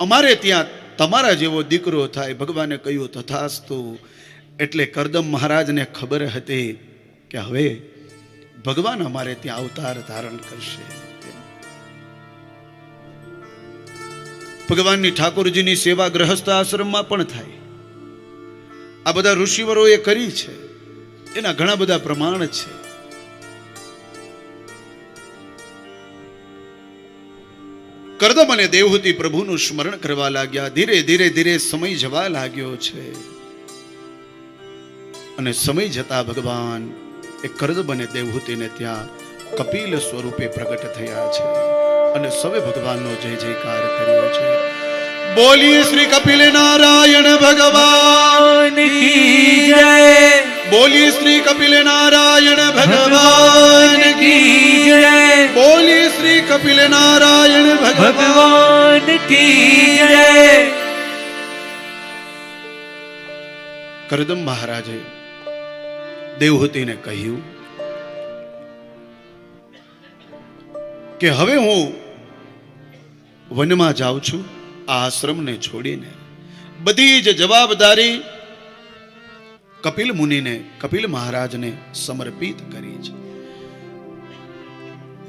અમારે ત્યાં તમારા જેવો દીકરો થાય, ભગવાને કહ્યું, તથાસ્તુ. એટલે કરદમ મહારાજને ખબર હતી કે હવે ભગવાન અમારે ત્યાં અવતાર ધારણ કરશે. ભગવાનની ઠાકોરજીની સેવા ગ્રહસ્થ આશ્રમમાં પણ થાય. આ બધા ઋષિવરોએ કરી છે. એના ઘણા બધા પ્રમાણ છે. કરદમ અને દેવહૂતિ પ્રભુનું સ્મરણ કરવા લાગ્યા. ધીરે ધીરે ધીરે સમય જવા લાગ્યો છે. અને સમય જતા ભગવાન એ કરદમ અને દેવહૂતિને ત્યાં કપિલ સ્વરૂપે પ્રગટ થયા છે. અને સવે ભગવાનનો જય, જયકાર કર્યો છે. બોલીએ શ્રી કપિલ નારાયણ ભગવાન બોલીએ શ્રી કપિલ નારાયણ ભગવાન ભગવાન કી જય. કરદમ મહારાજે દેવહૂતિને કહ્યું કે હવે હું વનમાં જાઉં છું આ આશ્રમને છોડીને. બધી જ જવાબદારી કપિલ મુનિને, કપિલ મહારાજને સમર્પિત કરી છે.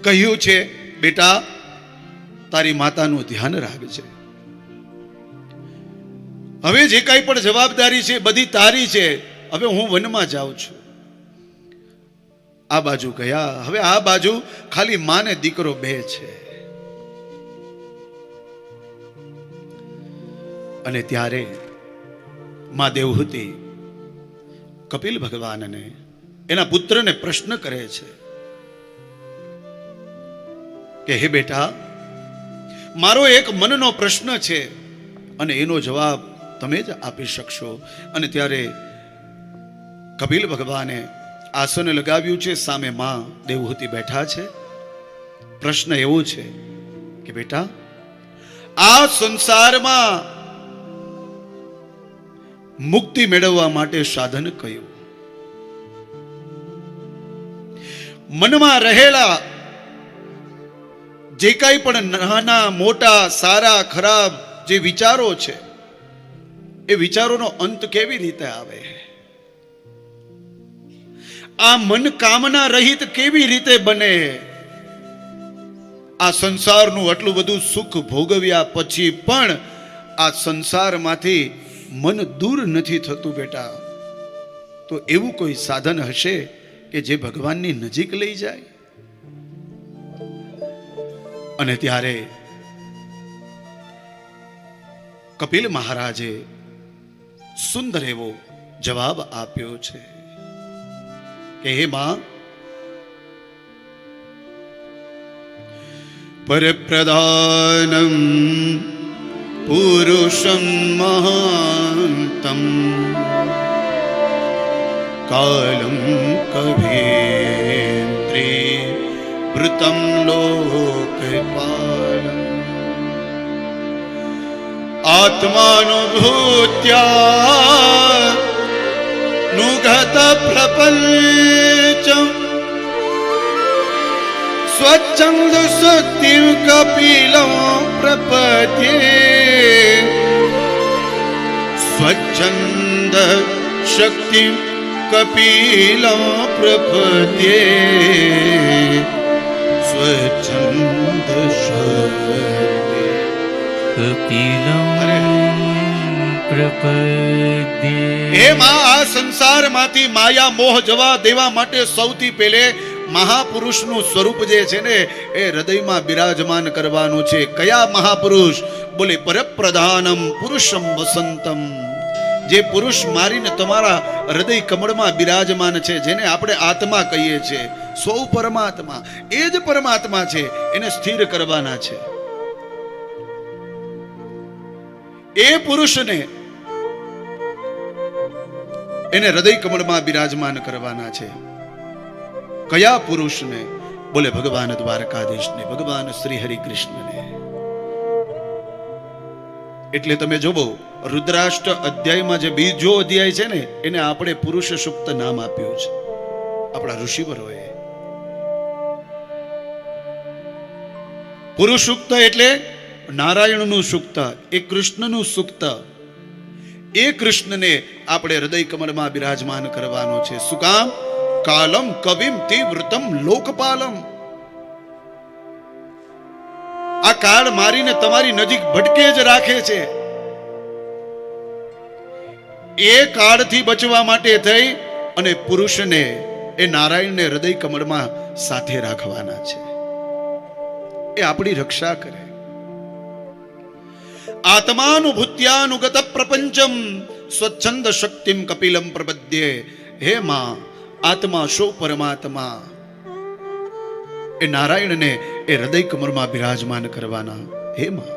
કહ્યું છે બેટા, તારી માતાનું ધ્યાન રાખજે. હવે જે કાંઈ પણ જવાબદારી છે, બધી તારી છે, હવે હું વનમાં જાઉં છું. આ બાજુ ગયા, હવે આ બાજુ ખાલી માને દીકરો બે છે. અને ત્યારે મા દેવહૂતિ કપિલ ભગવાનને એના પુત્રને પ્રશ્ન કરે છે કે, હે બેટા, મારો એક મનનો પ્રશ્ન છે. અને એનો જવાબ તમે જ આપી શકશો. અને ત્યારે કપિલ ભગવાને આસન લગાવ્યું છે, સામે માં દેવહૂતિ બેઠા છે. પ્રશ્ન એવો છે કે, બેટા, આ સંસારમાં મુક્તિ મેળવવા માટે સાધન કયું? મનમાં રહેલા જે કાંઈ પણ નાના, મોટા, સારા, ખરાબ જે વિચારો છે, એ વિચારોનો અંત કેવી રીતે આવે? આ મન કામના રહિત કેવી રીતે બને? આ સંસારનું આટલું બધું સુખ ભોગવ્યા પછી પણ આ સંસારમાંથી મન દૂર નથી થતું બેટા. તો એવું કોઈ સાધન હશે કે જે ભગવાનની નજીક લઈ જાય? અને ત્યારે કપિલ મહારાજે સુંદર એવો જવાબ આપ્યો છે. કે હે માં, પરપ્રધાનમ પુરુષમ મહાંતમ કાલમ કભેન્દ્રે વૃતમ લોકપાલમ આત્માનુભૂત્યા નુગત પ્રપંચમ સ્વચ્છંદ શક્તિ કપિલમ પ્રપદ્યે સ્વચ્છંદ શક્તિ કપિલમ પ્રપદ્યે પ્રપદ્યે. હે માં, આ સંસારમાંથી માયા મોહ જવા દેવા માટે સૌથી પહેલે મહાપુરુષનું સ્વરૂપ જે છે ને, એ હૃદયમાં બિરાજમાન કરવાનું છે. કયા મહાપુરુષ? બોલે, પરપ્રધાનમ પુરુષમ વસંતમ. જે પુરુષ મારીને તમારા હૃદય કમળમાં બિરાજમાન છે, જેને આપણે આત્મા કહીએ છીએ. સૌ પરમાત્મા, એ જ પરમાત્મા છે, એને સ્થિર કરવાના છે. એ પુરુષને એને હૃદય કમળમાં બિરાજમાન કરવાના છે. કયા પુરુષને? બોલે ભગવાન દ્વારકાધીશને, ભગવાન શ્રી હરિ કૃષ્ણને એટલે તમે જોવો, રુદ્રાષ્ટ અધ્યાયમાં જે બીજો અધ્યાય છે ને, એને આપણે પુરુષ સુપ્ત નામ આપ્યું છે. આપણા ઋષિવરોએ. પુરુષ સૂક્ત એટલે નારાયણનું સુક્ત, એ કૃષ્ણનું સુક્ત. એ કૃષ્ણને આપણે હૃદય કમળમાં બિરાજમાન કરવાનો છે. શું કામ? કાલમ કવિમ તીવ્રતમ લોકપાલમ. આ કાળ મારીને તમારી નજીક ભટકે જ રાખે છે. એ કાળથી બચવા માટે થઈ અને પુરુષને એ નારાયણને હૃદય કમળમાં સાથે રાખવાના છે. એ આપણી રક્ષા કરે. આત્માનુભૂત્યાનુગત પ્રપંચમ સ્વચ્છંદ શક્તિમ કપિલમ પ્રબદ્યે હે માં, આત્મા શો પરમાત્મા? એ નારાયણને એ હૃદય કમરમાં બિરાજમાન કરવાના. હે માં.